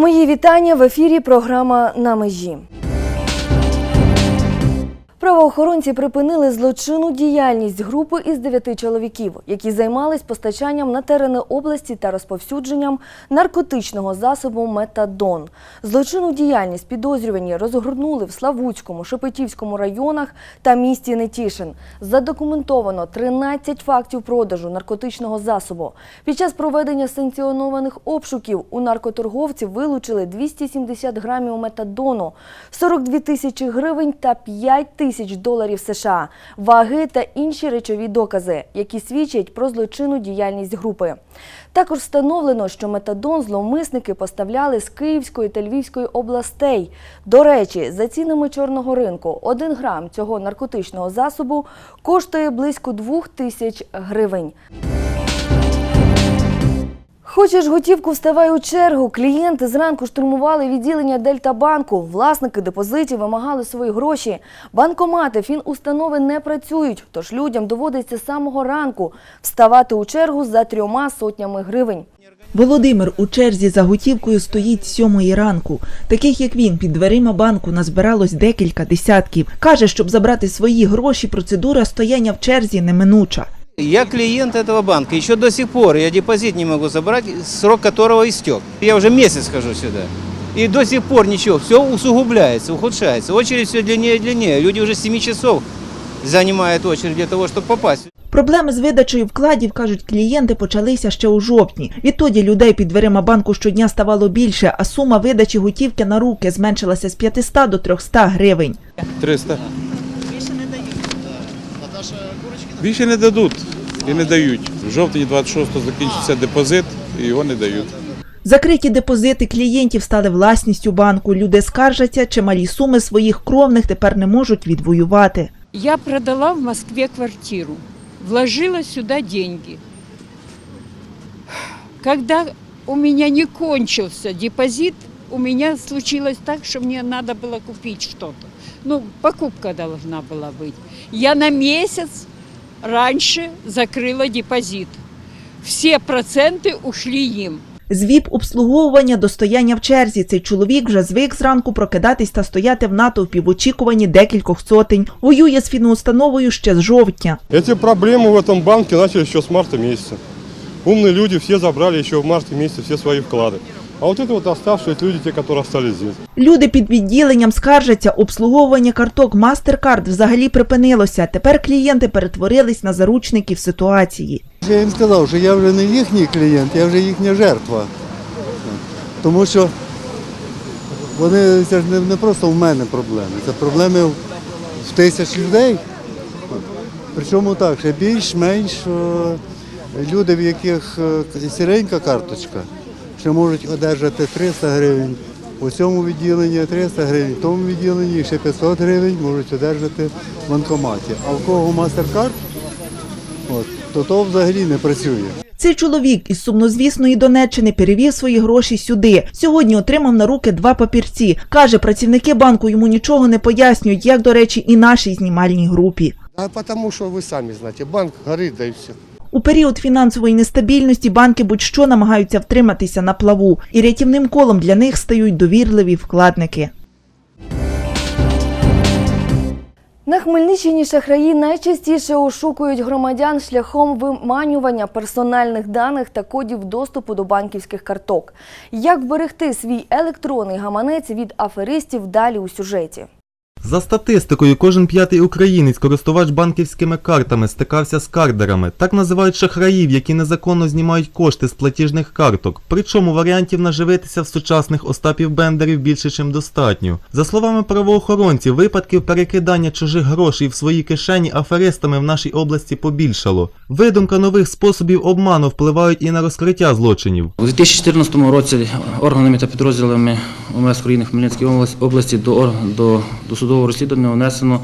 Мої вітання в ефірі. Програма на межі. Правоохоронці припинили злочинну діяльність групи із дев'яти чоловіків, які займались постачанням на терени області та розповсюдженням наркотичного засобу метадон. Злочинну діяльність підозрювані розгорнули в Славутському, Шепетівському районах та місті Нетішин. Задокументовано 13 фактів продажу наркотичного засобу. Під час проведення санкціонованих обшуків у наркоторговців вилучили 270 грамів метадону, 42 тисячі гривень та 5 тисяч доларів США, ваги та інші речові докази, які свідчать про злочинну діяльність групи. Також встановлено, що метадон зловмисники поставляли з Київської та Львівської областей. До речі, за цінами чорного ринку 1 грам цього наркотичного засобу коштує близько 2 тисяч гривень. Хочеш готівку, вставай у чергу. Клієнти зранку штурмували відділення Дельтабанку. Власники депозитів вимагали свої гроші. Банкомати фінустанови не працюють, тож людям доводиться з самого ранку вставати у чергу за трьома сотнями гривень. Володимир у черзі за готівкою стоїть сьомої ранку. Таких як він під дверима банку назбиралось декілька десятків. Каже, щоб забрати свої гроші, процедура стояння в черзі неминуча. Я клиент этого банка. Еще до сих пор я депозит не могу забрать, срок которого истек. Я уже месяц хожу сюда. И до сих пор ничего, все усугубляется, ухудшается. Очередь все длиннее и длиннее. Люди уже 7 часов занимают очередь для того, чтобы попасть. Проблеми з видачею вкладів, кажуть клієнти, почалися ще у жовтні. Відтоді людей під дверима банку щодня ставало більше, а сума видачі готівки на руки зменшилася з 500 до 300 гривень. 300. Більше не дадуть і не дають. В жовтні 26-го закінчиться депозит і його не дають. Закриті депозити клієнтів стали власністю банку. Люди скаржаться, чималі суми своїх кровних тепер не можуть відвоювати. Я продала в Москве квартиру, вложила сюда деньги. Когда у меня не кончился депозит, у меня случилось так, что мне надо было купить что-то. Ну, покупка должна была быть. Я на месяц раньше закрыла депозит. Все проценты ушли им. З ВІП-обслуговування до стояння в черзі цей чоловік вже звик зранку прокидатись та стояти в натовпі в очікуванні декількох сотень. Воює з фінустановою ще з жовтня. Эти проблемы в этом банке начались еще с марта месяца. Умные люди все забрали еще в марте месяце все свои вклады. А вот это вот оставшиеся люди, те, которые остались здесь. Люди під відділенням скаржаться, обслуговування карток MasterCard взагалі припинилося. Тепер клієнти перетворились на заручників ситуації. Я їм сказав, що я вже не їхній клієнт, я вже їхня жертва. Тому що вони це ж не, просто в мене проблеми, це проблеми в тисяч людей. Причому так, ще більш-менш е, люди, в яких е, сіренька карточка, ще можуть одержати 300 гривень. У цьому відділенні 300 гривень, в тому відділенні ще 500 гривень можуть одержати в банкоматі. А в кого MasterCard, от, то то взагалі не працює. Цей чоловік із сумнозвісної Донеччини перевів свої гроші сюди. Сьогодні отримав на руки два папірці. Каже, працівники банку йому нічого не пояснюють, як, до речі, і нашій знімальній групі. А потому что вы сами знаете, банк горит, да все. У період фінансової нестабільності банки будь-що намагаються втриматися на плаву, і рятівним колом для них стають довірливі вкладники. На Хмельниччині шахраї найчастіше ошукують громадян шляхом виманювання персональних даних та кодів доступу до банківських карток. Як вберегти свій електронний гаманець від аферистів далі у сюжеті? За статистикою, кожен п'ятий українець, користувач банківськими картами, стикався з кардерами. Так називають шахраїв, які незаконно знімають кошти з платіжних карток. Причому варіантів наживитися в сучасних Остапів Бендерів більше, чим достатньо. За словами правоохоронців, випадків перекидання чужих грошей в свої кишені аферистами в нашій області побільшало. Видумка нових способів обману впливають і на розкриття злочинів. У 2014 році органами та підрозділами ОМС України Хмельницької області- до, ор- до досудового розслідування внесено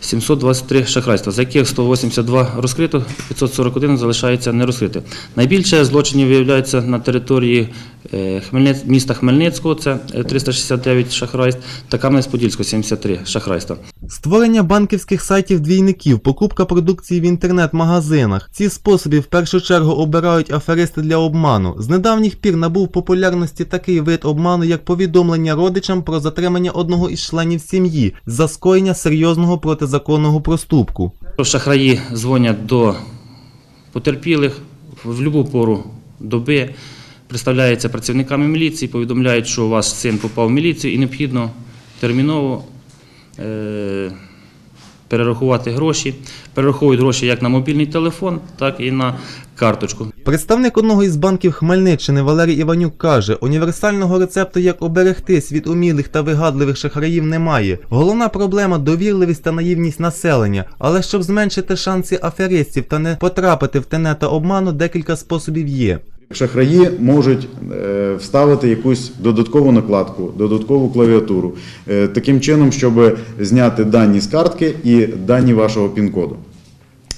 723 шахрайства, з яких 182 розкрито, 541 залишається нерозкрите. Найбільше злочинів виявляється на території е, міста Хмельницького, це е, 369 шахрайств, та Кам'янець-Подільського 73 шахрайства. Створення банківських сайтів двійників, покупка продукції в інтернет-магазинах. Ці способи в першу чергу обирають аферисти для обману. З недавніх пір набув популярності такий вид обману, як повідомлення родичам про затримання одного із членів сім'ї за скоєння серйозного протизаконного проступку. Шахраї дзвонять до потерпілих в будь-яку пору доби, представляються працівниками міліції, повідомляють, що ваш син попав в міліцію і необхідно терміново е, перерахувати гроші. Перераховують гроші як на мобільний телефон, так і на карточку. Представник одного із банків Хмельниччини Валерій Іванюк каже, універсального рецепту, як оберегтись від умілих та вигадливих шахраїв, немає. Головна проблема довірливість та наївність населення. Але щоб зменшити шанси аферистів та не потрапити в тенета обману, декілька способів є. Шахраї можуть е, вставити якусь додаткову накладку, додаткову клавіатуру, е, таким чином, щоб зняти дані з картки і дані вашого пін-коду.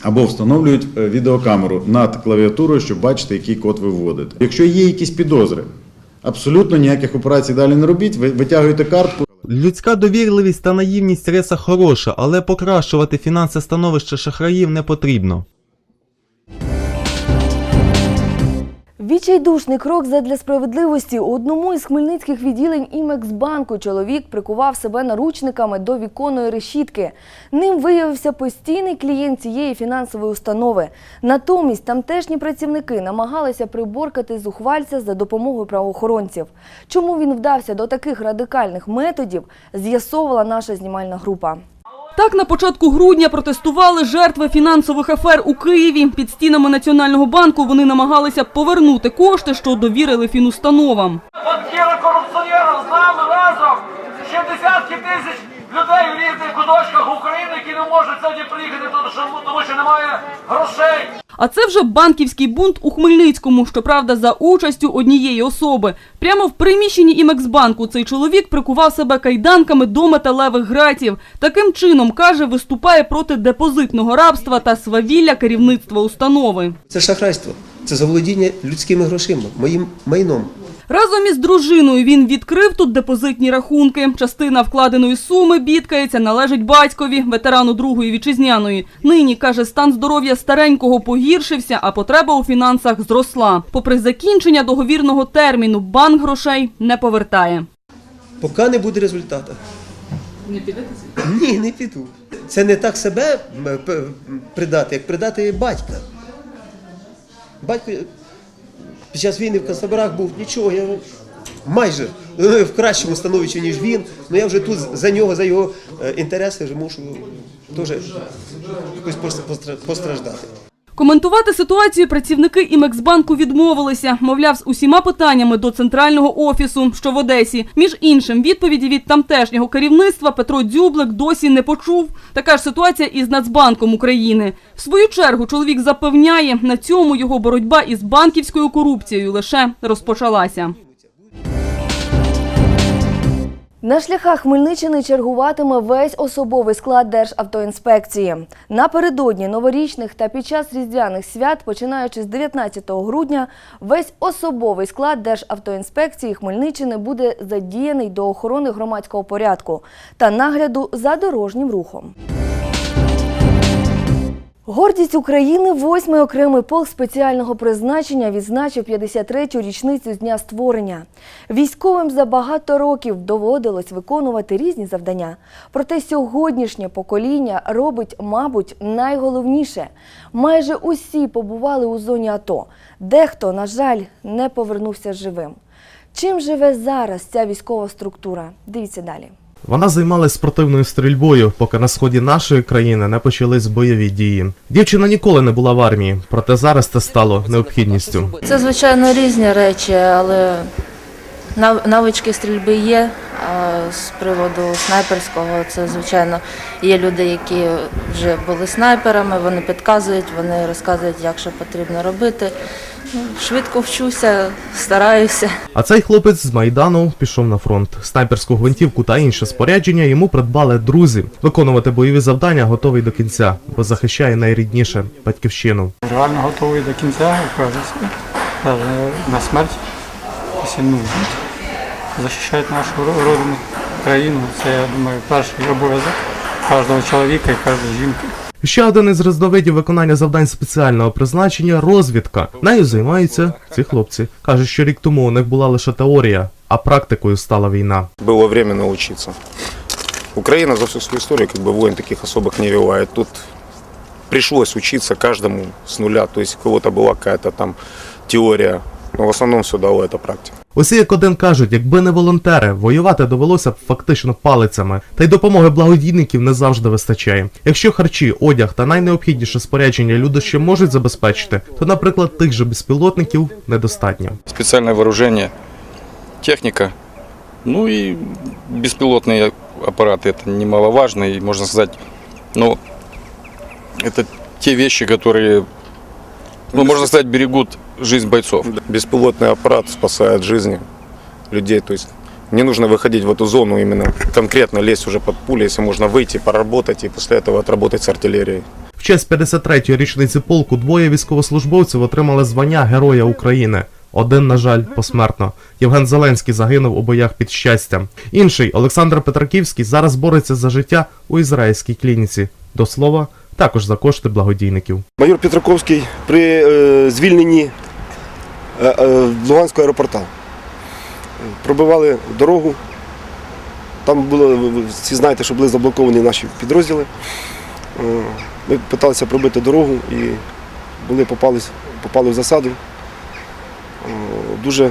Або встановлюють е, відеокамеру над клавіатурою, щоб бачити, який код ви вводите. Якщо є якісь підозри, абсолютно ніяких операцій далі не робіть, ви витягуєте картку. Людська довірливість та наївність риса хороша, але покращувати фінансове становище шахраїв не потрібно. Відчайдушний крок задля справедливості у одному із хмельницьких відділень Імексбанку чоловік прикував себе наручниками до віконної решітки. Ним виявився постійний клієнт цієї фінансової установи. Натомість тамтешні працівники намагалися приборкати зухвальця за допомогою правоохоронців. Чому він вдався до таких радикальних методів, з'ясовувала наша знімальна група. Так на початку грудня протестували жертви фінансових афер у Києві. Під стінами Національного банку вони намагалися повернути кошти, що довірили фінустановам. банкіри корупціонери з нами разом ще десятки тисяч людей в різних куточках України, які не можуть сьогодні приїхати, тому що, немає грошей. А це вже банківський бунт у Хмельницькому, щоправда, за участю однієї особи. Прямо в приміщенні Імексбанку цей чоловік прикував себе кайданками до металевих гратів. Таким чином, каже, виступає проти депозитного рабства та свавілля керівництва установи. Це шахрайство, це заволодіння людськими грошима, моїм майном. Разом із дружиною він відкрив тут депозитні рахунки. Частина вкладеної суми бідкається, належить батькові, ветерану Другої вітчизняної. Нині, каже, стан здоров'я старенького погіршився, а потреба у фінансах зросла. Попри закінчення договірного терміну, банк грошей не повертає. Поки не буде результату. Не підете? Ні, не піду. Це не так себе придати, як придати батька. Батько під час війни в концтаборах був нічого, я майже е, в кращому становищі, ніж він. Ну я вже тут за нього, за його е, інтереси вже мушу теж якось постраждати. Коментувати ситуацію працівники Імексбанку відмовилися, мовляв, з усіма питаннями до центрального офісу, що в Одесі. Між іншим, відповіді від тамтешнього керівництва Петро Дзюблик досі не почув. Така ж ситуація із Нацбанком України. В свою чергу чоловік запевняє, на цьому його боротьба із банківською корупцією лише розпочалася. На шляхах Хмельниччини чергуватиме весь особовий склад Державтоінспекції. Напередодні новорічних та під час різдвяних свят, починаючи з 19 грудня, весь особовий склад Державтоінспекції Хмельниччини буде задіяний до охорони громадського порядку та нагляду за дорожнім рухом. Гордість України, восьмий окремий полк спеціального призначення відзначив 53-ю річницю з дня створення. Військовим за багато років доводилось виконувати різні завдання. Проте сьогоднішнє покоління робить, мабуть, найголовніше. Майже усі побували у зоні АТО. Дехто, на жаль, не повернувся живим. Чим живе зараз ця військова структура? Дивіться далі. Вона займалась спортивною стрільбою, поки на сході нашої країни не почались бойові дії. Дівчина ніколи не була в армії, проте зараз це стало необхідністю. Це звичайно різні речі, але Нав- Навички стрільби є. А з приводу снайперського, це звичайно є люди, які вже були снайперами, вони підказують, вони розказують, як що потрібно робити. Ну, Швидко вчуся, стараюся. А цей хлопець з Майдану пішов на фронт. Снайперську гвинтівку та інше спорядження йому придбали друзі. Виконувати бойові завдання готовий до кінця, бо захищає найрідніше батьківщину. Реально готовий до кінця, кажеться, на смерть, нужно. Захищати нашу ро- родину, країну. Це, я думаю, перший обов'язок кожного чоловіка і кожної жінки. Ще один із різновидів виконання завдань спеціального призначення розвідка. Нею займаються ці хлопці. Кажуть, що рік тому у них була лише теорія, а практикою стала війна. было время научиться. Украина за всю свою историю как бы войн таких особых не вела. И тут пришлось учиться каждому с нуля. То есть у кого-то была какая-то там теория, но в основном все дало это практика. Усі як один кажуть, якби не волонтери, воювати довелося б фактично палицями, та й допомоги благодійників не завжди вистачає. Якщо харчі, одяг та найнеобхідніше спорядження люди ще можуть забезпечити, то, наприклад, тих же безпілотників недостатньо. специальное вооружение, техника, ну и беспилотные аппараты. Это немаловажно и, можно сказать, ну, это те вещи, которые, ну, можно сказать, берегут жизнь бойцов. Беспилотный аппарат спасает жизни людей. То есть не нужно выходить в эту зону именно конкретно лезть уже под пули, если можно выйти, поработать и после этого отработать с артиллерией. В честь 53-ї річниці полку двоє військовослужбовців отримали звання Героя України. Один, на жаль, посмертно. Євген Зеленський загинув у боях під щастям. Інший Олександр Петраківський зараз бореться за життя у ізраїльській клініці. До слова, також за кошти благодійників. Майор Петраковський при е, звільненні е, е, Луганського аеропорта. Пробивали дорогу. Там було, ви всі знаєте, що були заблоковані наші підрозділи. Е, Ми намагалися пробити дорогу і були, попали, попали в засаду. Е, Дуже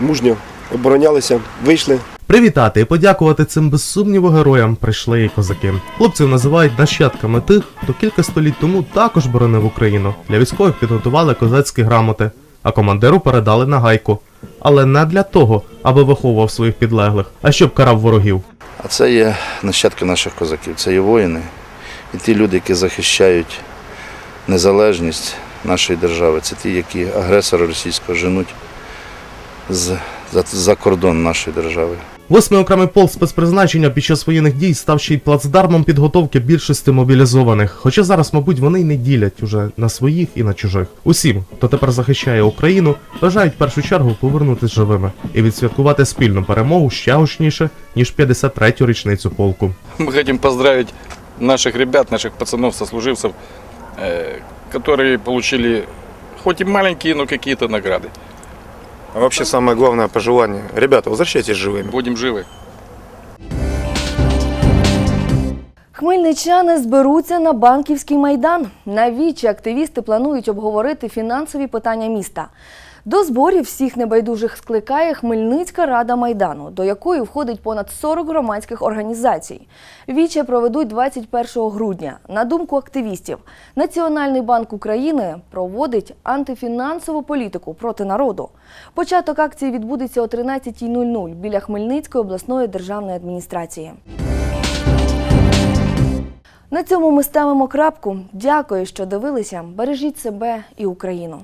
мужньо оборонялися, вийшли. Привітати і подякувати цим без сумніву героям прийшли і козаки. Хлопців називають нащадками тих, хто кілька століть тому також боронив Україну. Для військових підготували козацькі грамоти, а командиру передали на гайку. Але не для того, аби виховував своїх підлеглих, а щоб карав ворогів. А це є нащадки наших козаків, це є воїни і ті люди, які захищають незалежність нашої держави. Це ті, які агресора російського женуть за кордон нашої держави. Восьмий окремий полк спецпризначення під час воєнних дій став ще й плацдармом підготовки більшості мобілізованих. Хоча зараз, мабуть, вони й не ділять уже на своїх і на чужих. Усім, хто тепер захищає Україну, бажають в першу чергу повернутися живими і відсвяткувати спільну перемогу ще гучніше, ніж 53-ю річницю полку. Мы хотим поздравить наших ребят, наших пацанов, сослуживцев, э, которые получили хоть и маленькие, но какие-то награды. А вообще самое главное пожелание. Ребята, возвращайтесь живыми. Будем живы. Хмельничани зберуться на банківський майдан. На вічі активісти планують обговорити фінансові питання міста. До зборів всіх небайдужих скликає Хмельницька рада майдану, до якої входить понад 40 громадських організацій. Віче проведуть 21 грудня. На думку активістів, Національний банк України проводить антифінансову політику проти народу. Початок акції відбудеться о 13.00 біля Хмельницької обласної державної адміністрації. На цьому ми ставимо крапку. Дякую, що дивилися. Бережіть себе і Україну.